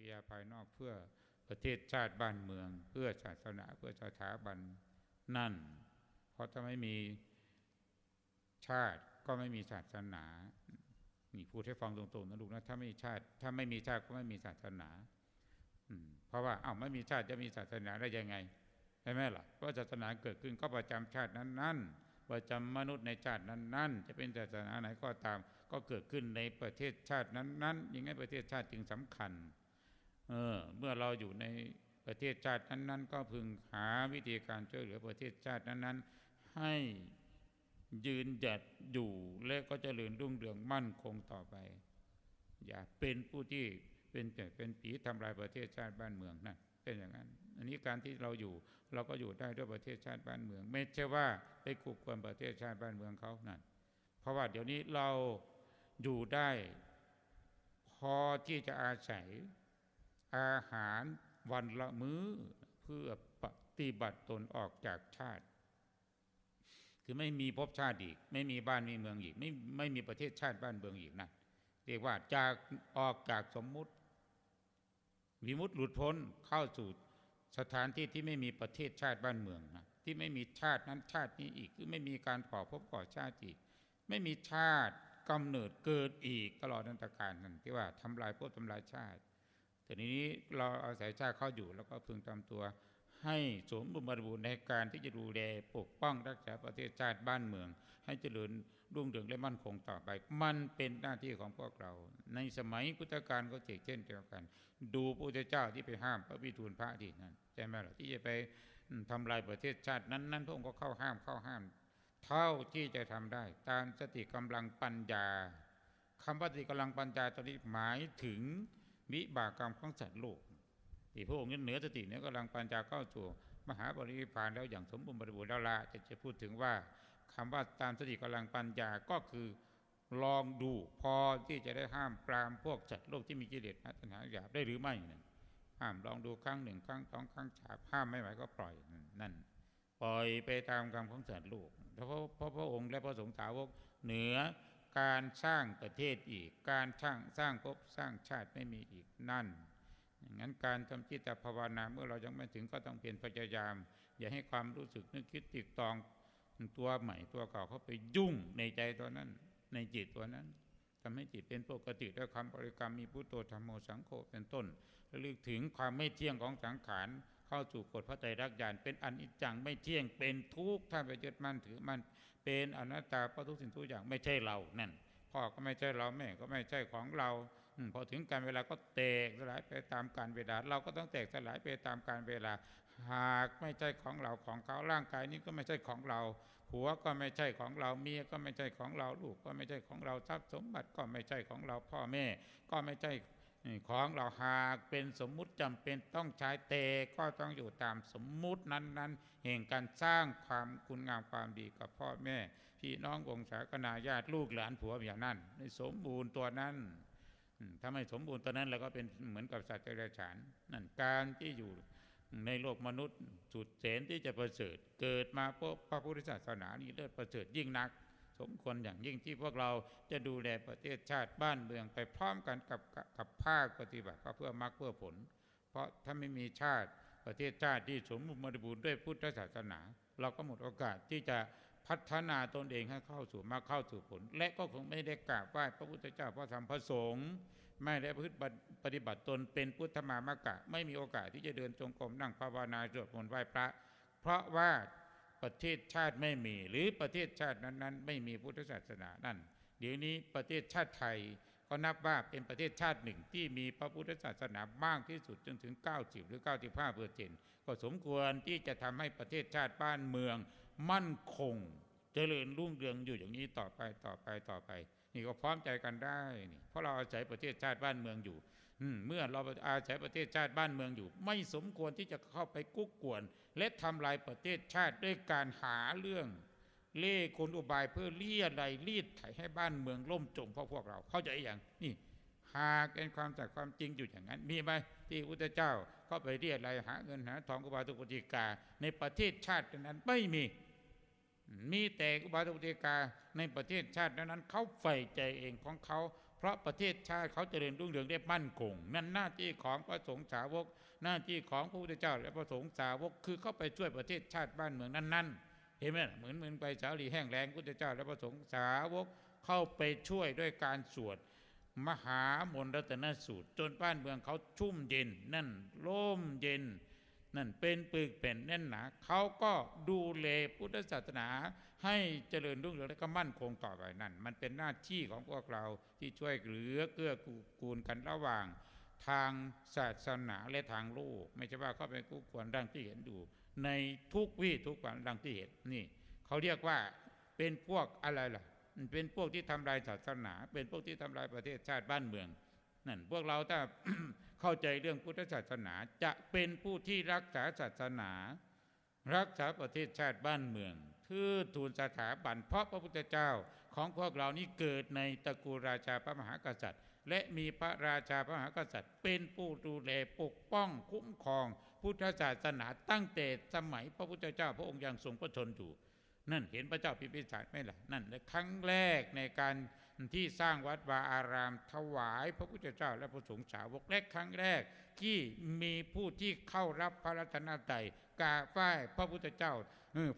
กิยาภายนอกเพื่อประเทศชาติบ้านเมือง เพื่อศาสนาเพื่อสถาบันนั่น เพราะถ้าไม่มีชาติก็ไม่มีศาสนานี่พูดให้ฟังตรงๆนะลูกนะถ้าไม่มีชาติ ถ้าไม่มีชาติก็ไม่มีศาสนาเพราะว่าอ้าวไม่มีชาติจะมีศาสนาได้ยังไงใช่ไหมล่ะเพราะศาสนาเกิดขึ้นก็ประจำชาตินั้นๆประจำมนุษย์ในชาตินั้นๆ จะเป็นศาสนาไหนก็ตาม ก็เกิดขึ้นในประเทศชาตินั้นๆยังไงประเทศชาติจึงสำคัญ เออเมื่อเราอยู่ในประเทศชาตินั้นๆ ก็พึงหาวิธีการช่วยเหลือประเทศชาตินั้นๆ ให้ยืนหยัดอยู่และก็จเจริญรุ่งเรืองมั่นคงต่อไป อย่าเป็นผู้ที่เป็นเป็นผีทำลายประเทศชาติบ้านเมืองนั่นเป็นอย่างนั้น อันนี้การที่เราอยู่เราก็อยู่ได้ด้วยประเทศชาติบ้านเมือง ไม่ใช่ว่าไปกุกควนประเทศชาติบ้านเมืองเขานั่นเพราะว่าเดี๋ยวนี้เราอยู่ได้ พอที่จะอาศัย อาหารวันละมื้อเพื่อปฏิบัติตนออกจากชาติ คือไม่มีภพชาติอีก ไม่มีบ้านมีเมืองอีก ไม่ไม่มีประเทศชาติบ้านเมืองอีกนะเรียกว่าจากออกจากสมมุติวิมุตติหลุดพ้นเข้าสู่สถานที่ที่ไม่มีประเทศชาติบ้านเมืองนะที่ไม่มีชาตินั้นชาตินี้อีก คือไม่มีการก่อพบก่อชาติอีก ไม่มีชาติกำเนิดเกิดอีกตลอดนันตการนั่นที่ว่าทำลายพวกทำลายชาติ แต่นี้เราอาศัยชาติเข้าอยู่แล้วก็พึงทำตัว ให้สมบูรณ์บูรณ์ในการที่จะดูแลปกป้องรักษาประเทศชาติบ้านเมือง ให้เจริญรุ่งเรืองและมั่นคงต่อไป มันเป็นหน้าที่ของพวกเรา ในสมัยพุทธกาลก็เช่นเดียวกัน ดูพระพุทธเจ้าที่ไปห้ามพระวิทูลพระที่นั่นใช่ไหมล่ะที่จะไปทำลายประเทศชาตินั้นนั้นพระองค์ก็เข้าห้ามเข้าห้าม เท่าที่จะทำได้ ตามสติกำลังปัญญาคำว่าสติกำลังปัญญาตอนนี้หมายถึง วิบากกรรมของสัตว์โลกที่พระองค์นี้เหนือสติเนี่ยกำลังปัญญาเข้าสู่มหาบริพานแล้วอย่างสมบูรณ์บริบูรณ์แล้วละจะจะพูดถึงว่าคำว่าตามสติกำลังปัญญาก็คือลองดูพอที่จะได้ห้ามปรามพวกสัตว์โลกที่มีกิเลสนัตนาหยาบได้หรือไม่นั่นห้ามลองดูครั้งหนึ่งครั้งสองครั้งฉาบห้ามไม่ไหวก็ปล่อยนั่นปล่อยไปตามกรรมของสัตว์โลกเพราะพระพระองค์และพระสงฆ์สาวกเหนือ การสร้างประเทศอีก การสร้างสร้างภพสร้างชาติไม่มีอีกนั่นอย่างนั้นการทำจิตภาวนาเมื่อเรายังไม่ถึงก็ต้องเปลี่ยนพยายาม อย่าให้ความรู้สึกนึกคิดติดตองตัวใหม่ตัวเก่าเข้าไปยุ่งในใจตัวนั้น ในจิตตัวนั้นทำให้จิตเป็นปกติด้วยคำบริกรรมมีพุทโธธรรมโมสังโฆเป็นต้นระลึกถึงความไม่เที่ยงของสังขาร เข้าสู่กฎพระใจรักญาณเป็นอันอิจังไม่เที่ยงเป็นทุกข์ถ้าไปยึดมั่นถือมันเป็นอนัตตาเพราะทุกสิ่งทุกอย่างไม่ใช่เรานั่นพ่อก็ไม่ใช่เราแม่ก็ไม่ใช่ของเราพอถึงการเวลาก็แตกสลายไปตามการเวลา เราก็ต้องแตกสลายไปตามการเวลา หากไม่ใช่ของเราของเขาร่างกายนี้ก็ไม่ใช่ของเราผัวก็ไม่ใช่ของเราเมียก็ไม่ใช่ของเราลูกก็ไม่ใช่ของเราทรัพย์สมบัติก็ไม่ใช่ของเราพ่อแม่ ก็ไม่ใช่ ของเราหากเป็นสมมุติจำเป็นต้องใช้เตก็ต้องอยู่ตามสมมุตินั้นๆแห่งการสร้างความคุณงามความดีกับพ่อแม่ พี่น้องวงศาคณาญาติลูกหลานผัวอย่างนั้นในสมบูรณ์ตัวนั้นถ้าไม่สมบูรณ์ตัวนั้นเราก็เป็นเหมือนกับสัตว์เดรัจฉานนั่นการที่อยู่ในโลกมนุษย์สุดเสนที่จะประเสริฐ เกิดมาพบพระพุทธศาสนานี้เลิศประเสริฐยิ่งนัก สมควรอย่างยิ่งที่พวกเราจะดูแลประเทศชาติบ้านเมืองไปพร้อมกันกับกับภาคปฏิบัติเพื่อมรรคเพื่อผล เพราะถ้าไม่มีชาติประเทศชาติที่สมบูรณ์ด้วยพุทธศาสนา เราก็หมดโอกาสที่จะพัฒนาตนเองให้เข้าสู่มาเข้าสู่ผล และก็คงไม่ได้กราบไหว้พระพุทธเจ้าพระธรรมพระสงฆ์ไม่ได้พฤติปฏิบัติตนเป็นพุทธมามะกะ ไม่มีโอกาสที่จะเดินจงกรมนั่งภาวนาสวดมนต์ไหว้พระ เพราะว่า ประเทศชาติไม่มี หรือประเทศชาตินั้นๆ ไม่มีพุทธศาสนานั่น เดี๋ยวนี้ประเทศชาติไทยก็นับว่าเป็นประเทศชาติหนึ่งที่มีพระพุทธศาสนามากที่สุดจนถึง 90 หรือ 95เปอร์เซ็นต์ก็สมควรที่จะทำให้ประเทศชาติบ้านเมือง มั่นคง เจริญรุ่งเรืองอยู่อย่างนี้ต่อไปต่อไปต่อไป นี่ก็พร้อมใจกันได้นี่เพราะเราอาศัยประเทศชาติบ้านเมืองอยู่ เมื่อเราอาศัยประเทศชาติบ้านเมืองอยู่ ไม่สมควรที่จะเข้าไปกุ๊กกวน และทำลายประเทศชาติด้วยการหาเรื่อง เล่คนอุบายเพื่อเลี่ยไรรีดไถให้บ้านเมืองล่มจมเพราะพวกเราเข้าใจอย่างนี่หากเป็นความจากความจริงอยู่อย่างนั้น มีไหมที่อุตเจ้าเข้าไปเรียอะไรหาเงินหาทองกุบาตุปฏิกา ในประเทศชาตินั้นไม่มี มีแต่อุบาตุปฏิกาในประเทศชาตินั้นเขาใฝ่ใจเองของเขา เพราะประเทศชาติเขาเจริญรุ่งเรืองได้มั่นคง นั่นหน้าที่ของพระสงฆ์สาวก หน้าที่ของพระพุทธเจ้า และพระสงฆ์สาวกคือเข้าไปช่วยประเทศชาติบ้านเมืองนั้นๆ เห็นไหมเหมือนเหมือนไปสาลีแห้งแล้งพุทธเจ้า และพระสงฆ์สาวกเข้าไปช่วยด้วยการสวดมหามนรัตนสูตร จนบ้านเมืองเขาชุ่มเย็น นั่นร่มเย็น นั่นเป็นปึกเป็นแน่นหนาเขาก็ดูแลพุทธศาสนา ให้เจริญรุ่งเรืองและก็มั่นคงต่อไปนั่น มันเป็นหน้าที่ของพวกเราที่ช่วยเหลือเกื้อกูลกันระหว่าง ทางศาสนาและทางโลก ไม่ใช่ว่าเขาไปกู้ควรดังที่เห็นอยู่ในทุกวี่ทุกวันดังที่เห็นนี่เขาเรียกว่าเป็นพวกอะไรล่ะเป็นพวกที่ทำลายศาสนา เป็นพวกที่ทำลายประเทศชาติบ้านเมืองนั่นพวกเราถ้า เข้าใจเรื่องพุทธศาสนาจะเป็นผู้ที่รักษาศาสนา รักษาประเทศชาติบ้านเมืองทือทูลสถาบันเพราะพระพุทธเจ้าของพวกเรานี้เกิดในตระกูลราชาพระมหากษัตริย์ และมีพระราชาพระมหากษัตริย์ เป็นผู้ดูแลปกป้องคุ้มครอง พุทธศาสนาตั้งแต่สมัยพระพุทธเจ้าพระองค์ยังทรงพระชนอยู่นั่นเห็นพระเจ้าพิพิสารไหมล่ะนั่นและครั้งแรกในการ ที่สร้างวัดวาอาราม ถวาย พระพุทธเจ้าและพระสงฆ์สาวกและครั้งแรก ที่มีผู้ที่เข้ารับพระรัตนตรัยกราบไหว้พระพุทธเจ้า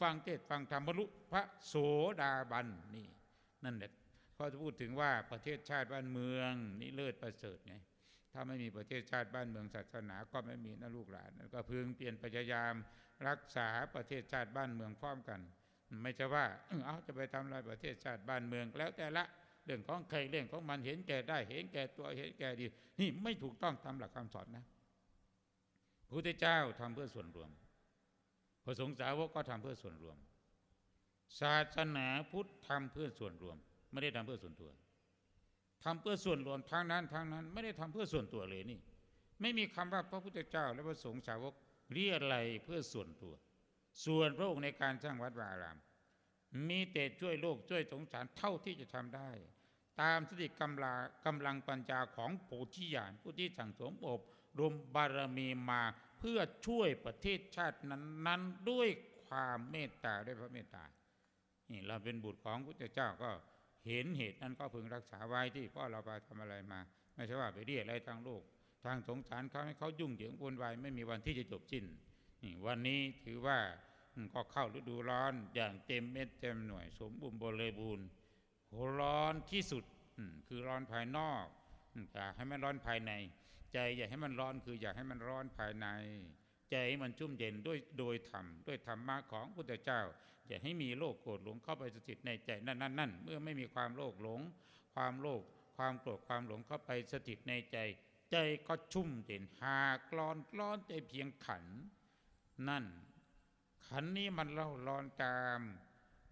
ฟังเทศฟังธรรมบรรลุพระโสดาบันนี่นั่นแหละพอจะพูดถึงว่าประเทศชาติบ้านเมืองนี่เลิศประเสริฐไงถ้าไม่มีประเทศชาติบ้านเมืองศาสนาก็ไม่มีนะลูกหลานก็พึงเปลี่ยนพยายามรักษาประเทศชาติบ้านเมืองพร้อมกัน ไม่ใช่ว่า เออเอาจะไปทำลายประเทศชาติบ้านเมืองแล้วแต่ละ เรื่องของใครเรื่องของมันเห็นแก่ได้เห็นแก่ตัวเห็นแก่ดี นี่ไม่ถูกต้องตามหลักคำสอนนะพระพุทธเจ้าทำเพื่อส่วนรวมพระสงฆ์สาวกก็ทำเพื่อส่วนรวม ศาสนาพุทธทำเพื่อส่วนรวม ไม่ได้ทำเพื่อส่วนตัวทำเพื่อส่วนรวมทางนั้นทางนั้น ไม่ได้ทำเพื่อส่วนตัวเลยนี่ ไม่มีคำว่าพระพุทธเจ้า และพระสงฆ์สาวกเรียอะไรเพื่อส่วนตัว ส่วนพระองค์ในการสร้างวัดวาอาราม มีแต่ช่วยโลกช่วยสงสารเท่าที่จะทำได้ ตามสติกำลังกำลังปัญญาของโพธิญาณผู้ที่สั่งสมอบรมบารมีมาเพื่อช่วยประเทศชาตินั้น ๆ ด้วยความเมตตาด้วยพระเมตตานี่เราเป็นบุตรของพุทธเจ้าก็เห็นเหตุนั้นก็พึงรักษาไว้ที่พ่อเราไปทำอะไรมา ไม่ใช่ว่าไปเรียกอะไรทางโลก ทางสงสารเขาให้เขายุ่งเหยิงวุ่นวายไม่มีวันที่จะจบสิ้นนี่วันนี้ถือว่าก็เข้าฤดูร้อนอย่างเต็มเม็ดเต็มหน่วย สมบูรณ์บริบูรณ์ ร้อนที่สุดคือร้อนภายนอกอยากให้มันร้อนภายใน ใจอย่าให้มันร้อนคืออยากให้มันร้อนภายใน ใจให้มันชุ่มเย็นด้วยโดยธรรมด้วยธรรมะของพุทธเจ้า อย่าให้มีโลภโกรธหลงเข้าไปสถิตในใจนั่นนั่นนั่นเมื่อไม่มีความโลภหลง ความโลภความโกรธความหลงเข้าไปสถิตในใจ ใจก็ชุ่มเย็นหากร้อนร้อนใจเพียงขัน นั่น ขันนี้มันเล่าร้อนตาม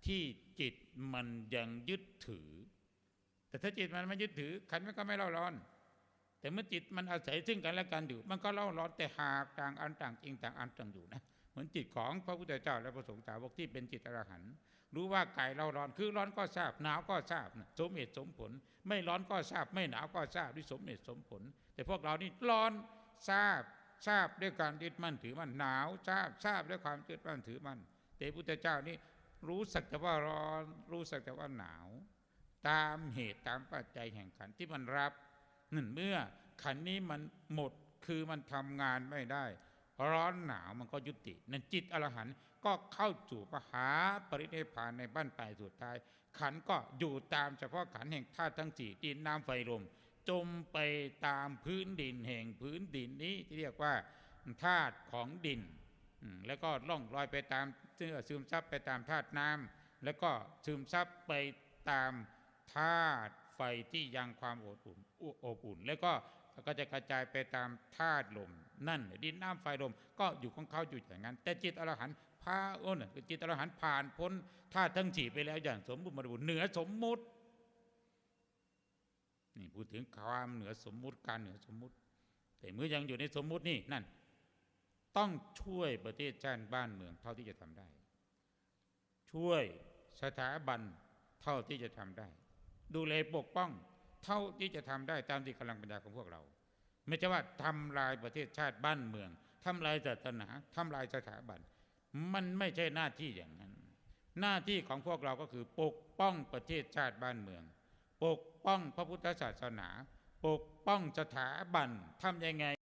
ที่จิต มันยังยึดถือ แต่ถ้าจิตมันไม่ยึดถือ ขันมันก็ไม่เล่าร้อน แต่เมื่อจิตมันอาศัยซึ่งกันและกันอยู่ มันก็เล่าร้อนแต่หากต่างอันต่างจริงต่างอันต่างอยู่นะเหมือนจิตของพระพุทธเจ้าและพระสงฆ์สาวกที่เป็นจิตอรหันต์รู้ว่ากายเราร้อนคือร้อนก็ทราบหนาวก็ทราบนะสมเหตุสมผล ไม่ร้อนก็ทราบ ไม่หนาวก็ทราบด้วยสมเหตุสมผล แต่พวกเรานี่ร้อนทราบทราบด้วยการยึดมั่นถือมั่นหนาวทราบทราบด้วยความยึดมั่นถือมั่นแต่พุทธเจ้านี่ รู้สักแต่ว่าร้อน รู้สักแต่ว่าหนาว ตามเหตุตามปัจจัยแห่งขันที่มันรับนั่นเมื่อขันนี้มันหมดคือมันทำงานไม่ได้ ร้อนหนาวมันก็ยุติ นั่นจิตอรหันต์ก็เข้าสู่ปหาปรินิพานในบ้านปลายสุดท้าย ขันก็อยู่ตามเฉพาะขันแห่งธาตุทั้งสี่ดินน้ำไฟลมจมไปตามพื้นดินแห่งพื้นดินนี้ที่เรียกว่าธาตุของดิน แล้วก็ล่องลอยไปตามเชื่อซึมซับไปตามธาตุน้ำแล้วก็ซึมซับไปตามธาตุไฟที่ยังความอบอุ่นอบอุ่น แล้วก็ก็จะกระจายไปตามธาตุลม นั่นดินน้ำไฟลมก็อยู่ของเขาอยู่อย่างนั้น แต่จิตอรหันต์พาโอ้นจิตอรหันต์ผ่านพ้นธาตุทั้งสี่ไปแล้วอย่างสมบูรณ์บริบูรณ์เหนือสมมุตินี่พูดถึงความเหนือสมมุติการเหนือสมมุติ แต่เมื่อยังอยู่ในสมมุตินี่นั่น ต้องช่วยประเทศชาติบ้านเมืองเท่าที่จะทำได้ ช่วยสถาบันเท่าที่จะทำได้ ดูแลปกป้องเท่าที่จะทำได้ตามที่กำลังปัญญาของพวกเรา ไม่ใช่ว่าทำลายประเทศชาติบ้านเมืองทำลายศาสนาทำลายสถาบัน มันไม่ใช่หน้าที่อย่างนั้น หน้าที่ของพวกเราก็คือปกป้องประเทศชาติบ้านเมือง ปกป้องพระพุทธศาสนา ปกป้องสถาบันทำยังไง